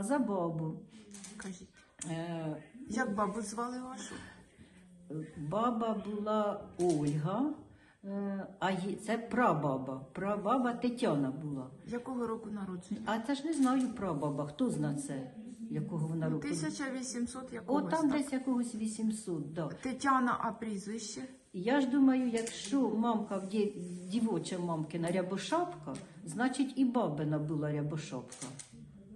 А, за бабу. Кажіть. Е, Як бабу звали вашу? Баба була Ольга, е, а це прабаба. Прабаба Тетяна була. Якого року народження? А це ж не знаю прабаба, хто зна це, якого вона року. 1800 О, там так? десь якогось 800, да. Тетяна, а прізвище? Я ж думаю, якщо мамка в дівоча мамкина рябошапка, значить і бабина була рябошапка,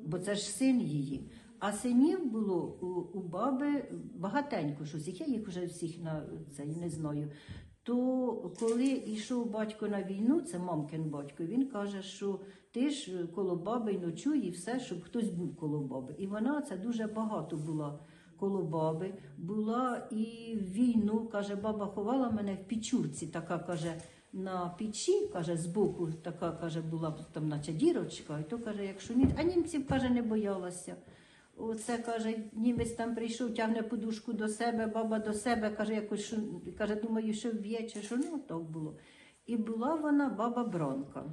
бо це ж син її. А синів було у, у баби багатенько щось. Я їх вже всіх на це не знаю. То коли йшов батько на війну, це мамкин батько, він каже, що ти ж коло баби й ночуй, і все, щоб хтось був коло баби. І вона це дуже багато була коло баби. Була і війну, каже, баба ховала мене в пічурці, така каже, на печі, каже, збоку, така каже, була там, наче дірочка, і то каже, якщо ні, а німців каже, не боялася. Оце каже, німець там прийшов, тягне подушку до себе, баба до себе, каже, якось що, каже, думаю, що вб'є, чи що ну так було. І була вона баба Бронка.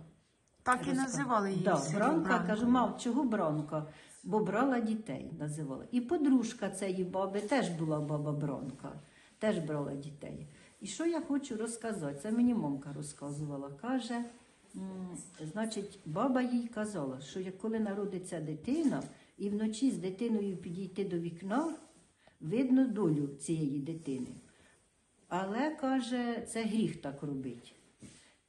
Так і називали її. Да, Бранка, кажу, мав, чого Бранка? Бо брала дітей, називала. І подружка цієї баби теж була баба Бронка, теж брала дітей. І що я хочу розказати? Це мені мамка розказувала. Каже, значить, баба їй казала, що коли народиться дитина, і вночі з дитиною підійти до вікна, видно долю цієї дитини. Але каже, це гріх так робить.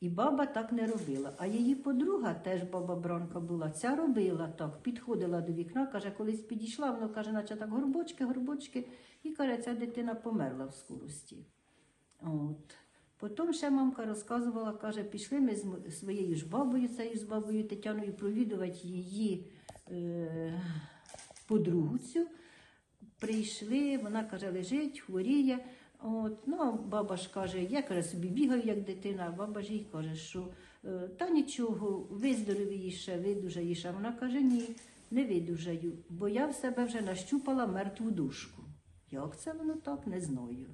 І баба так не робила. А її подруга, теж баба Бронка була, ця робила так, підходила до вікна, каже, колись підійшла, воно каже, наче так горбочки, горбочки, і каже, ця дитина померла в скорості. От. Потім ще мамка розказувала, каже, пішли ми з своєю ж бабою, цією ж бабою Тетяною, провідувати її е, подругу. Прийшли, вона каже, лежить, хворіє. От, ну, а баба ж каже, я каже, собі бігаю як дитина, а баба ж їй каже, що е, та нічого, виздоровіше, видужаєш. А вона каже, ні, не видужаю, бо я в себе вже нащупала мертву душку. Як це воно так, не знаю.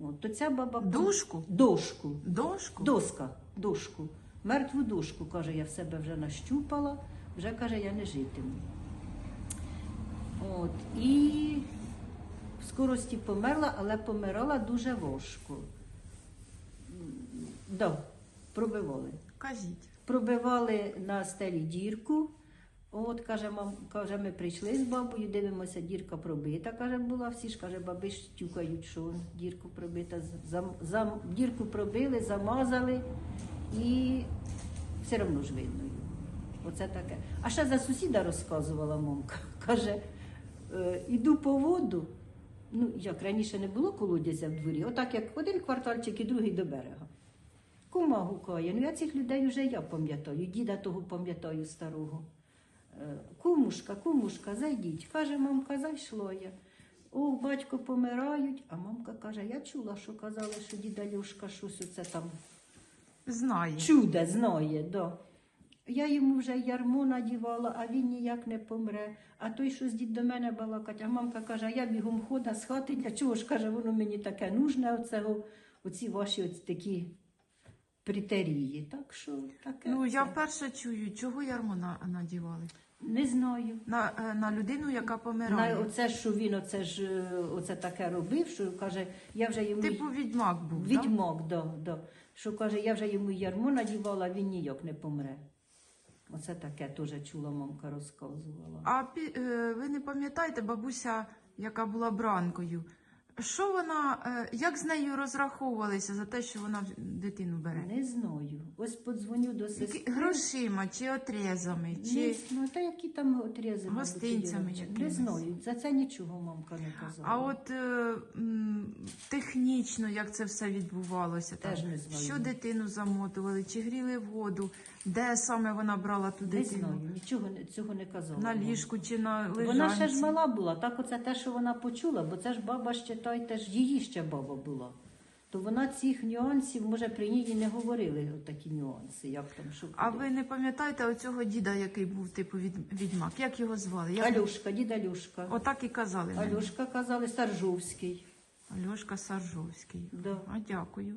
От, то ця баба Душку? Дошку. Дошку? Доска, дошку. Мертву дошку, каже, я в себе вже нащупала, вже каже, я не житиму. От, і в скорості померла, але помирала дуже важко. Да, пробивали. Кажіть. Пробивали на стелі дірку. От, каже, мам, каже, ми прийшли з бабою, дивимося, дірка пробита, каже, була. Всі ж каже, баби ж що дірку пробита. Зам, зам, дірку пробили, замазали і все одно ж видно. Оце таке. А ще за сусіда розказувала мамка. Каже, е, іду по воду. Ну, як раніше не було колодязя в дворі, отак як один квартальчик і другий до берега. Кума гукає. Ну я цих людей вже я пам'ятаю, діда того пам'ятаю старого. Е, Кумушка, кумушка, зайдіть. Каже, мамка, зайшло я. О, батько помирають, а мамка каже, я чула, що казали, що діда Льошка щось оце там Знає. чуде знає. Да. Я йому вже ярмо надівала, а він ніяк не помре. А той щось дід до мене балакать, а мамка каже, а я бігом хода з хати, для чого ж каже, воно мені таке нужне, оцього, оці ваші ось такі притерії. Так що таке. Ну, я вперше чую, чого ярмо надівали? Не знаю. На, е, на людину, яка На оце, що він оце ж е, оце таке робив, що каже, я вже йому Типу відьмак був. відьмак, да, да, що каже, я вже йому ярмо надівала, він ніяк не помре. Оце таке теж чула, мамка розказувала. А е, ви не пам'ятаєте, бабуся, яка була бранкою, що вона, е, як з нею розраховувалися за те, що вона дитину бере? Не знаю. Ось подзвоню до Які, грошима чи отрезами, чи... ну, та які там отрези, Гостинцями є. Не знаю. За це нічого мамка не казала. А от е, м, технічно, як це все відбувалося, там, Теж не знаю. що дитину замотували, чи гріли воду, де саме вона брала ту не знаю, нічого не- цього не казала. На ліжку чи на лежанці? Вона ще ж мала була, так оце те, що вона почула, бо це ж баба ще та ж її ще баба була. То вона цих нюансів, може, при ній і не говорили такі нюанси, як там що. А куди. ви не пам'ятаєте оцього діда, який був типу від, відьмак? Як його звали? Я... Альошка, дід Альошка. Отак і казали. мені. Альошка казали Саржовський. Альошка Саржовський. Да. А дякую.